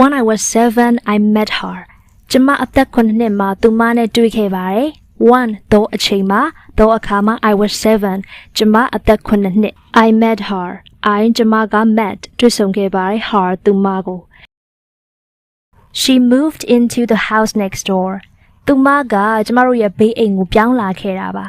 When I was 7 I met her ကျမအသက်9နှစ်မှာသူမနဲ့တွေ့ခဲ့ပါတယ် one တော့အချိန်မှာတော့အခါမှာ I was 7ကျမအသက်9နှစ် I met her I ကျမက met တွေ့ဆုံခဲ့ပါတယ် her သူမကို She moved into the house next door သူမကကျမတို့ရဲ့ဘေးအိမ်ကိုပြောင်းလာခဲ့တာပါ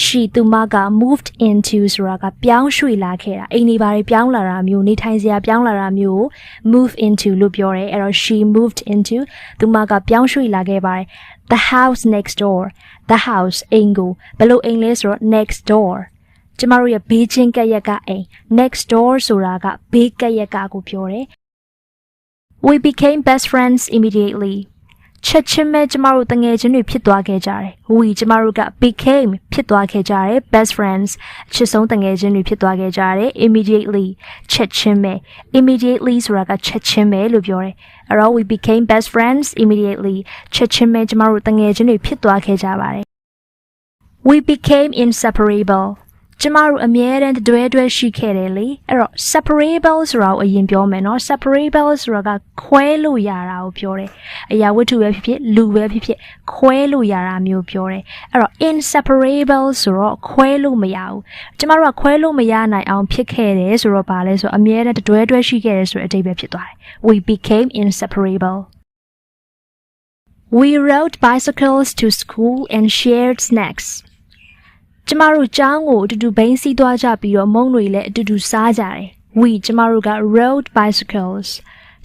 she သူမက moved into ဆိုတာကပြောင်းရွှေ့လာခဲ့တာအိမ်နေပါတွေပြောင်းလာတာမျိုးနေထိုင်စရာပြောင်းလာတာမျိုးကို move into လို့ပြောတယ်အဲ့တော့ she moved into သူမကပြောင်းရွှေ့လာခဲ့ပါတယ် the house next door the house အိမ်ကိုဘယ်လိုအိမ်လဲဆိုတော့ next door ကျမတို့ရဲ့ဘေးချင်းကပ်ရက်ကအိမ် next door ဆိုတာကဘေးကပ်ရက်ကကိုပြောတယ် We became best friends immediately ချက်ချင်းပဲကျမတို့တငယ်ချင်းတွေဖြစ်သွားခဲ့ကြတယ်။ We ကျမတို့က became ဖြစ်သွားခဲ့ကြတယ် best friends ချစ်ဆုံးတငယ်ချင်းတွေဖြစ်သွားခဲ့ကြတယ် immediately ချက်ချင်းပဲ immediately ဆိုတာကချက်ချင်းပဲလို့ပြောတယ်။အဲ့တော့ we became best friends immediately ချက်ချင်းပဲကျမတို့တငယ်ချင်းတွေဖြစ်သွားခဲ့ကြပါတယ်။ We became inseparable ကျမတို့အမြဲတမ်းတွဲတွဲရှိခဲ့တယ်လေအဲ့တော့ separable ဆိုတာကိုအရင်ပြောမယ်နော် separable ဆိုတာကခွဲလို့ရတာကိုပြောတယ်အရာဝတ္ထုပဲဖြစ်ဖြစ်လူပဲဖြစ်ဖြစ်ခွဲလို့ရတာမျိုးပြောတယ်အဲ့တော့ inseparable ဆိုတော့ခွဲလို့မရဘူးကျမတို့ကခွဲလို့မရနိုင်အောင်ဖြစ်ခဲ့တယ်ဆိုတော့ဗာလဲဆိုတော့အမြဲတမ်းတွဲတွဲရှိခဲ့တယ်ဆိုတဲ့အဓိပ္ပာယ်ဖြစ်သွားတယ် we became inseparable We rode bicycles to school and shared snacks. ကျမတို့ကျောင်းကိုအတူတူဘိန်းစီးသွားကြပြီးတော့မုံတွေလည်းအတူတူစားကြတယ်။ We ကျမတို့က rode bicycles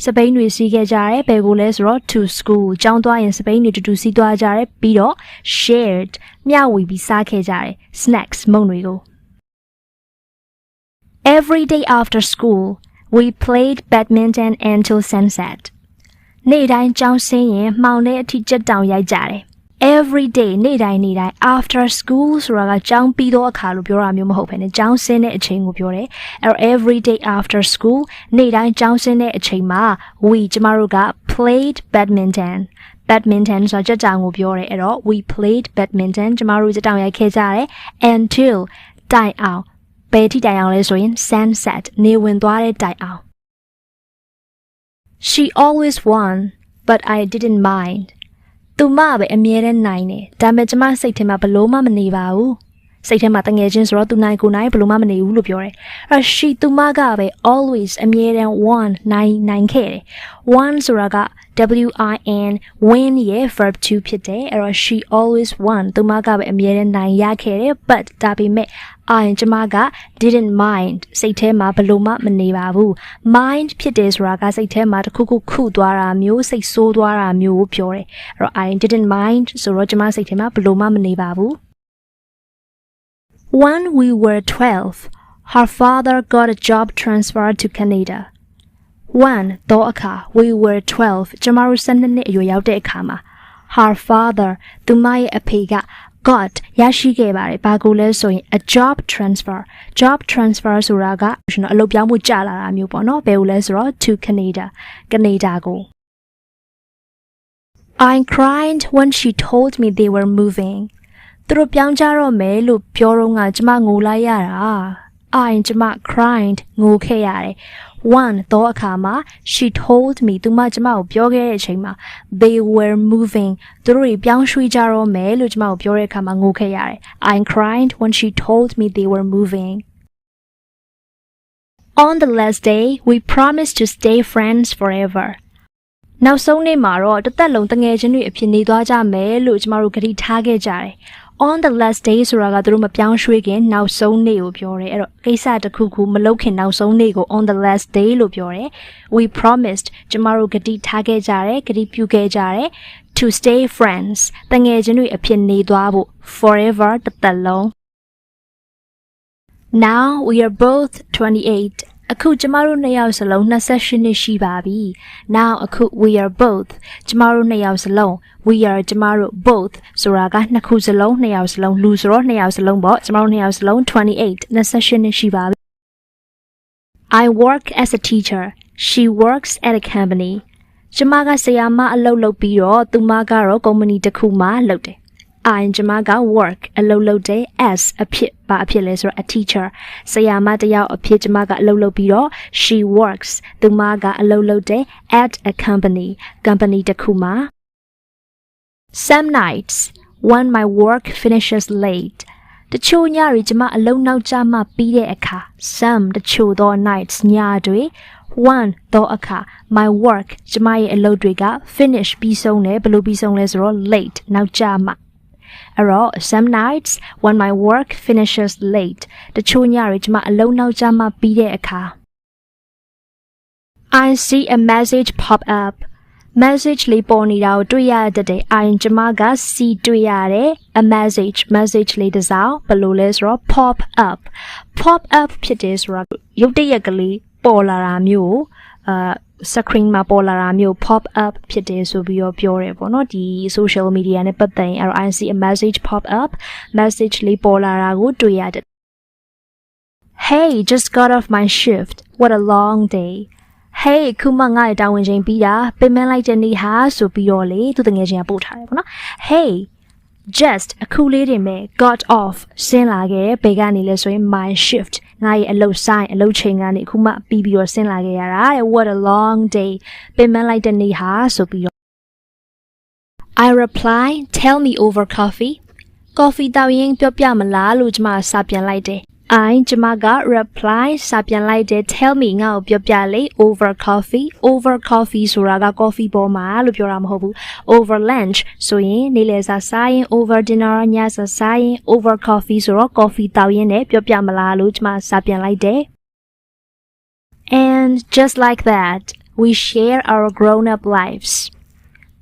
စပိန်တွေစီးခဲ့ကြတယ်။ဘယ်ကိုလဲဆိုတော့ to school ကျောင်းသွားရင်စပိန်တွေအတူတူစီးသွားကြတယ်ပြီးတော့ shared မျှဝေပြီးစားခဲ့ကြတယ်။ snacks မုံတွေကို Every day after school we played badminton until sunset. နေ့တိုင်းကျောင်းဆင်းရင်မှောင်တဲ့အထိကြက်တောင်ရိုက်ကြတယ် every day နေ့တိုင်းနေ့တိုင်း after school ဆိုတာကကျောင်းပြီးတော့အခါလို့ပြောတာမျိုးမဟုတ်ဘဲねကျောင်းဆင်းတဲ့အချိန်ကိုပြောတယ်အဲ့တော့ every day after school နေ့တိုင်းကျောင်းဆင်းတဲ့အချိန်မှာ we ကျမတို့က played badminton badminton ဆိုတော့ကြက်တောင်ကိုပြောတယ်အဲ့တော့ we played badminton ကျမတို့ကြက်တောင်ရိုက်ခဲ့ကြတယ် until တိုင်အောင်ဘယ်ထိတိုင်အောင်လဲဆိုရင် sunset နေဝင်သွားတဲ့တိုင်အောင် She always won, but I didn't mind. သူမပဲအမြဲတမ်းနိုင်တယ်။ဒါပေမဲ့ကျမစိတ်ထဲမှာဘလို့မှမနေပါဘူး။စိတ်ထဲမှာတငယ်ချင်းဆိုတော့သူနိုင်ကိုနိုင်ဘလို့မှမနေဘူးလို့ပြောတယ်။အဲ့ she သူမကပဲ always အမြဲတမ်း won နိုင်နိုင်ခဲ့တယ်။ won ဆိုတာက W I N win ရဲ့ verb to ဖြစ်တယ်။အဲ့တော့ she always won သူမကပဲအမြဲတမ်းနိုင်ရခဲ့တယ် but ဒါပေမဲ့ I ကျမက didn't mind စိတ်ထဲမှာဘလို့မှမနေပါဘူး mind ဖြစ်တယ်ဆိုတာကစိတ်ထဲမှာတစ်ခုခုခုသွားတာမျိုးစိတ်ဆိုးသွားတာမျိုးကိုပြောတယ်အဲ့တော့ I didn't mind ဆိုတော့ကျမစိတ်ထဲမှာဘလို့မှမနေပါဘူး When we were 12 her father got a job transfer to Canada When တော့အခါ we were 12ကျမတို့12နှစ်အရွယ်ရောက်တဲ့အခါမှာ her father သူမရဲ့အဖေက got ရရှိခဲ့ပါတယ်ဘာကိုလဲဆိုရင် a job transfer job transfer ဆိုတာကကျွန်တော်အလုပ်ပြောင်းမှုကြာလာတာမျိုးပေါ့နော်ဘယ်ကိုလဲဆိုတော့ to Canada Canada ကို I cried when she told me they were moving သူတို့ပြောင်းကြတော့မယ်လို့ပြောတော့ကကျမငိုလိုက်ရတာ I ကျမ cried ငိုခဲ့ရတယ် one တော့အခါမှာ she told me သူမကျမကိုပြောခဲ့တဲ့အချိန်မှာ they were moving သူတို့တွေပြောင်းရွှေ့ကြတော့မယ်လို့ကျမကိုပြောတဲ့အခါမှာငိုခဲ့ရတယ် I cried when she told me they were moving On the last day we promised to stay friends forever နောက်ဆုံးနေ့မှာတော့တစ်သက်လုံးတငယ်ချင်းတွေအဖြစ်နေသွားကြမယ်လို့ကျမတို့ကတိထားခဲ့ကြတယ် on the last day ဆိုတာကသူတို့မပြောင်းရွှေ့ခင်နောက်ဆုံးနေ့ကိုပြောတယ်အဲ့တော့ကိစ္စတစ်ခုခုမလုပ်ခင်နောက်ဆုံးနေ့ကို on the last day လို့ပြောတယ် we promised ကျမတို့ကတိထားခဲ့ကြတယ်ကတိပြုခဲ့ကြတယ် to stay friends တငယ်ချင်းတွေအဖြစ်နေသွားဖို့ forever တစ်သက်လုံး now we are both 28 အခုကျမတို့နှစ်ယောက်စလုံး28နှစ်ရှိပါပြီ။ Now အခု we are both ကျမတို့နှစ်ယောက်စလုံး we are ကျမတို့ both ဆိုတာကနှစ်ခုစလုံးနှစ်ယောက်စလုံးလူဆိုတော့နှစ်ယောက်စလုံးပေါ့ကျမတို့နှစ်ယောက်စလုံး28 28နှစ်ရှိပါပြီ။ I work as a teacher. She works at a company. ကျမကဆရာမအလုပ်လုပ်ပြီးတော့သူမကတော့ကုမ္ပဏီတစ်ခုမှာလုပ်တယ်။ I ကျမက work အလုပ်လုပ်တဲ့ as အဖြစ်ဘာအဖြစ်လဲဆိုတော့ a teacher ဆရာမတစ်ယောက်အဖြစ်ကျမကအလုပ်လုပ်ပြီးတော့ she works သူမကအလုပ်လုပ်တဲ့ at a company company တစ်ခုမှာ some nights when my work finishes late တချို့ညတွေကျမအလုံးနောက်ကျမှပြီးတဲ့အခါ some တချို့သော nights ညတွေ one သောအခါ my work ကျမရဲ့အလုပ်တွေက finish ပြီးဆုံးတယ်ဘယ်လိုပြီးဆုံးလဲဆိုတော့ late နောက်ကျမှ အဲ့တော့ some nights when my work finishes late တချို့ညတွေကျမအလုံးနောက်ကျမှပြီးတဲ့အခါ I see a message pop up message လေးပေါ်နေတာကိုတွေ့ရတဲ့တဲ့ I ကျမက see တွေ့ရတယ် a message message လေးတစ်စောင်ဘယ်လိုလဲဆိုတော့ pop up pop up ဖြစ်တယ်ဆိုတော့ရုပ်တရက်ကလေးပေါ်လာတာမျိုးအာ screen မှာပေါ်လာတာမျိုး pop up ဖြစ်တယ်ဆိုပြီးတော့ပြောတယ်ပေါ့နော်ဒီ social media နဲ့ပတ်သက်ရင်အဲ့တော့ I see a message pop up message လေးပေါ်လာတာကိုတွေ့ရတယ် Hey just got off my shift what a long day Hey ခုမှငါ့ရဲ့တာဝန်ချိန်ပြီးတာပင်မလိုက်တဲ့နေ့ဟာဆိုပြီးတော့လေသူတငယ်ချင်းကပို့ထားတယ်ပေါ့နော် Hey just အခုလေးတင်မဲ့ got off ဆင်းလာခဲ့တယ်ဘယ်ကနေလဲဆိုရင် my shift ငါရဲ့အလုပ်ဆိုင်အလုပ်ချိန်ကနေအခုမှပြီးပြီးတော့ဆင်းလာခဲ့ရတာတဲ့ what a long day ပင်မလိုက်တဲ့နေ့ဟာဆိုပြီးတော့ I reply tell me over coffee coffee တောက်ရင်ပြောပြမလားလို့ကျမစာပြန်လိုက်တယ် I ကျမက reply စာပြန်လိုက်တယ် tell me ငါ့ကိုပြောပြလေ over coffee over coffee ဆိုတာက coffee ပေါ်မှာလို့ပြောတာမဟုတ်ဘူး over lunch ဆိုရင်နေ့လယ်စာစားရင် over dinner ညစာစားရင် over coffee ဆိုတော့ coffee တောက်ရင်လည်းပြောပြမလားလို့ကျမစာပြန်လိုက်တယ် and just like that we share our grown up lives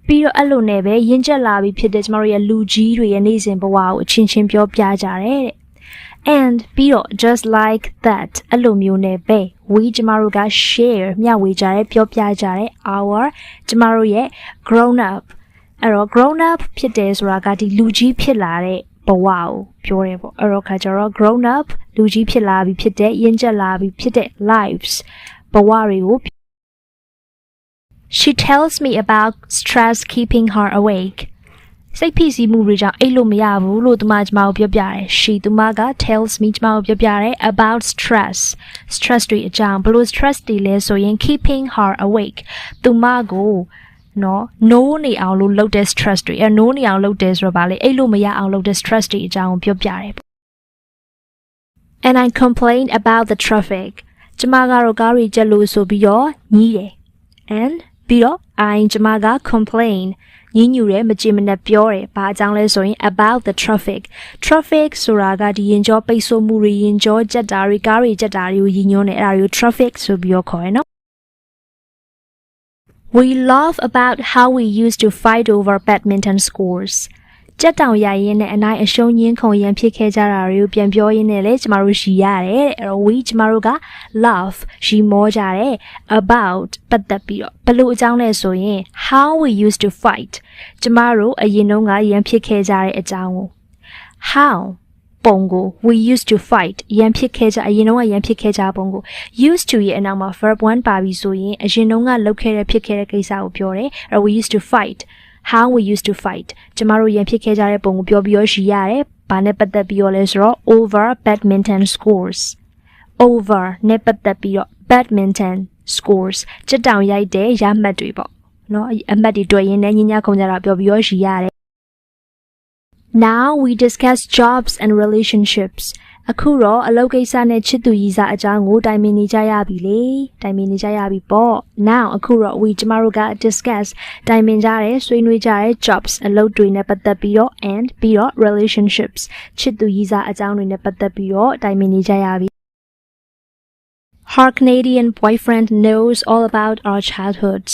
ပြီးတော့အဲ့လိုနဲ့ပဲရင့်ကျက်လာပြီဖြစ်တဲ့ကျမတို့ရဲ့လူကြီးတွေရဲ့နေ့စဉ်ဘဝကိုအချင်းချင်းပြောပြကြတယ်တဲ့ and ပြီးတော့ just like that အဲ့လိုမျိုးနဲ့ပဲ we ကျမတို့က share မျှဝေကြတယ်ပြောပြကြတယ် our ကျမတို့ရဲ့ grown up အဲ့တော့ grown up ဖြစ်တယ်ဆိုတာကဒီလူကြီးဖြစ်လာတဲ့ဘဝကိုပြောတယ်ပေါ့အဲ့တော့ခါကျတော့ grown up လူကြီးဖြစ်လာပြီဖြစ်တဲ့ရင့်ကျက်လာပြီဖြစ်တဲ့ lives ဘဝတွေကို She tells me about stress keeping her awake စိတ်ဖိစီးမှုတွေကြောင့်အိတ်လို့မရဘူးလို့သူမကျမကိုပြောပြတယ်။ She သူမက tells me ကျမကိုပြောပြတယ် about stress stress တွေအကြောင်းဘလို့ stress တွေလဲဆိုရင် keeping her awake သူမကိုနော် no နေအောင်လို့လုပ်တဲ့ stress တွေအဲ no နေအောင်လုပ်တယ်ဆိုတော့ဗာလေအိတ်လို့မရအောင်လုပ်တဲ့ stress တွေအကြောင်းကိုပြောပြတယ်ပေါ့ And I complained about the traffic ကျမကတော့ကားတွေကြက်လို့ဆိုပြီးတော့ညီးတယ် and ပြီးတော့ I ကျမက complain ညညူတယ်မကြင်မနဲ့ပြောတယ်ဘာအကြောင်းလဲဆိုရင် about the traffic traffic ဆိုတာကဒီရင်ကြောပိတ်ဆို့မှုတွေရင်ကြောကြက်တာတွေကားတွေကြက်တာတွေကိုရည်ညွှန်းတယ်အဲ့ဒါတွေကို traffic ဆိုပြီးတော့ခေါ်ရနော် We laugh about how we used to fight over badminton scores ကြက်တောင်ရရင်နဲ့အနိုင်အရှုံးညင်းခုန်ရန်ဖြစ်ခဲ့ကြတာတွေကိုပြန်ပြောရင်းနဲ့လေကျမတို့ရှီရတယ်တဲ့အဲ့တော့ we ကျမတို့က laugh ရှီမောကြတယ် about ပတ်သက်ပြီးတော့ဘယ်လိုအကြောင်းလဲဆိုရင် how we used to fight ကျမတို့အရင်တုန်းကရန်ဖြစ်ခဲ့ကြတဲ့အကြောင်းကို how ပုံကို we used to fight ရန်ဖြစ်ခဲ့ကြအရင်တုန်းကရန်ဖြစ်ခဲ့ကြပုံကို used to ရဲ့အနောက်မှာ verb 1ပါပြီဆိုရင်အရင်တုန်းကလုပ်ခဲ့တဲ့ဖြစ်ခဲ့တဲ့ကိစ္စကိုပြောတယ်အဲ့တော့ we used to fight how we used to fight ကျမတို့ရန်ဖြစ်ခဲ့ကြတဲ့ပုံကိုပြောပြီးတော့ရှီရတယ်။ဘာနဲ့ပတ်သက်ပြီးတော့လဲဆိုတော့ over badminton scores over နဲ့ပတ်သက်ပြီးတော့ badminton scores ကြက်တောင်ရိုက်တဲ့ရမှတ်တွေပေါ့နော်အမှတ်တွေတွေ့ရင်းနဲ့ညညခုံကြတာပြောပြီးတော့ရှီရတယ် Now we discuss jobs and relationships အခုတော့အလုပ်ကိစ္စနဲ့ချစ်သူရည်စားအကြောင်းကိုတိုင်ပင်နေကြရပြီလေတိုင်ပင်နေကြရပြီပေါ့ now အခုတော့ we ကျမတို့က discuss တိုင်ပင်ကြရဲဆွေးနွေးကြရဲ jobs အလုပ်တွေနဲ့ပတ်သက်ပြီးတော့ and ပြီးတော့ relationships ချစ်သူရည်စားအကြောင်းတွေနဲ့ပတ်သက်ပြီးတော့တိုင်ပင်နေကြရပြီ Her Canadian boyfriend knows all about our childhoods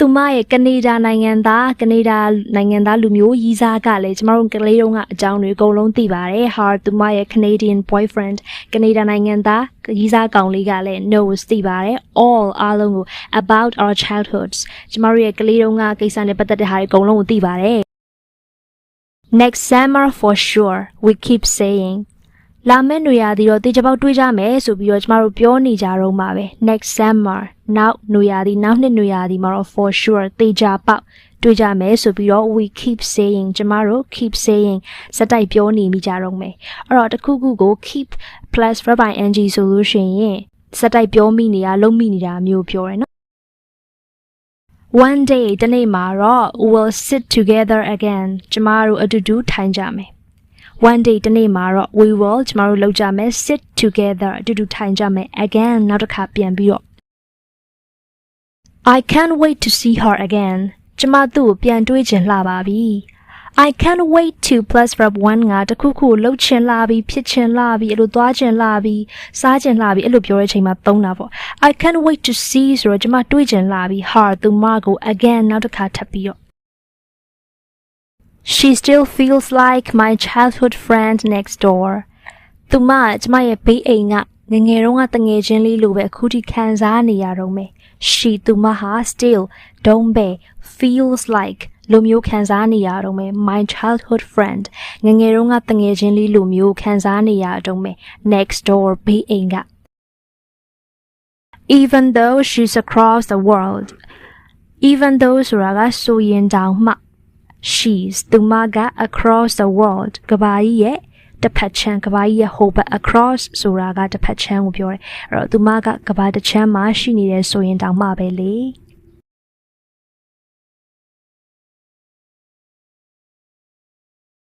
သူမရဲ့ကနေဒါနိုင်ငံသားကနေဒါနိုင်ငံသားလူမျိုးရီးစားကလည်းကျမတို့ကလေးတုန်းကအကြောင်းတွေအကုန်လုံးသိပါတယ်။ Har သူမရဲ့ Canadian boyfriend ကနေဒါနိုင်ငံသားရီးစားကောင်လေးကလည်း knows သိပါတယ်။ all အားလုံးကို about our childhoods ကျမတို့ရဲ့ကလေးတုန်းကကိစ္စနဲ့ပတ်သက်တဲ့ဟာတွေအကုန်လုံးကိုသိပါတယ်။ Next summer for sure we keep saying လာမယ့်နွေရာသီတော့တေချာပေါက်တွေးကြမယ်ဆိုပြီးတော့ကျမတို့ပြောနေကြတော့မှာပဲ next summer နောက်နွေရာသီနောက်နှစ်နွေရာသီမှာတော့ for sure တေချာပေါက်တွေ့ကြမယ်ဆိုပြီးတော့ we keep saying ကျမတို့ keep saying စက်တိုက်ပြောနေမိကြတော့မယ်အဲ့တော့တစ်ခုခုကို keep plus verb ing ဆိုလို့ရှိရင်စက်တိုက်ပြောမိနေတာလုံးမိနေတာမျိုးပြောရယ်နော် one day တနေ့မှာတော့ we'll sit together again ကျမတို့အတူတူထိုင်ကြမယ် one day တနေ့မှာတော့ we will ကျမတို့လောက်ကြမယ် sit together အတူတူထိုင်ကြမယ် again နောက်တစ်ခါပြန်ပြီးတော့ I can't wait to see her again ကျမသူ့ကိုပြန်တွေးချင်လှပါပြီ I can't wait to plus verb 1ကတခုခုကိုလှုပ်ချင်လှပြီဖြစ်ချင်လှပြီအဲ့လိုသွားချင်လှပြီစားချင်လှပြီအဲ့လိုပြောတဲ့အချိန်မှာသုံးတာပေါ့ I can't wait to see ဆိုတော့ကျမတွေးချင်လှပြီ her သူမကို again နောက်တစ်ခါထပ်ပြီးတော့ She still feels like my childhood friend next door သူမကကျမရဲ့ဘေးအိမ်ကငယ်ငယ်တုန်းကတငယ်ချင်းလေးလိုပဲအခုထိခံစားနေရတော့မယ် she သူမဟာ still don't be feels like လိုမျိုးခံစားနေရတော့မယ် my childhood friend ငယ်ငယ်တုန်းကတငယ်ချင်းလေးလိုမျိုးခံစားနေရတော့မယ် next door ဘေးအိမ်က even though she's across the world even though ဆိုတာကဆိုရင်တောင်မှ she's သူမက across the world ကဘာကြီးရဲ့တစ်ဖက်ချမ်းကဘာကြီးရဲ့ဟိုဘက် across ဆိုတာကတစ်ဖက်ချမ်းကိုပြောတယ်အဲ့တော့သူမကကဘာတစ်ချမ်းမှာရှိနေတယ်ဆိုရင်တောင်မှပဲလေ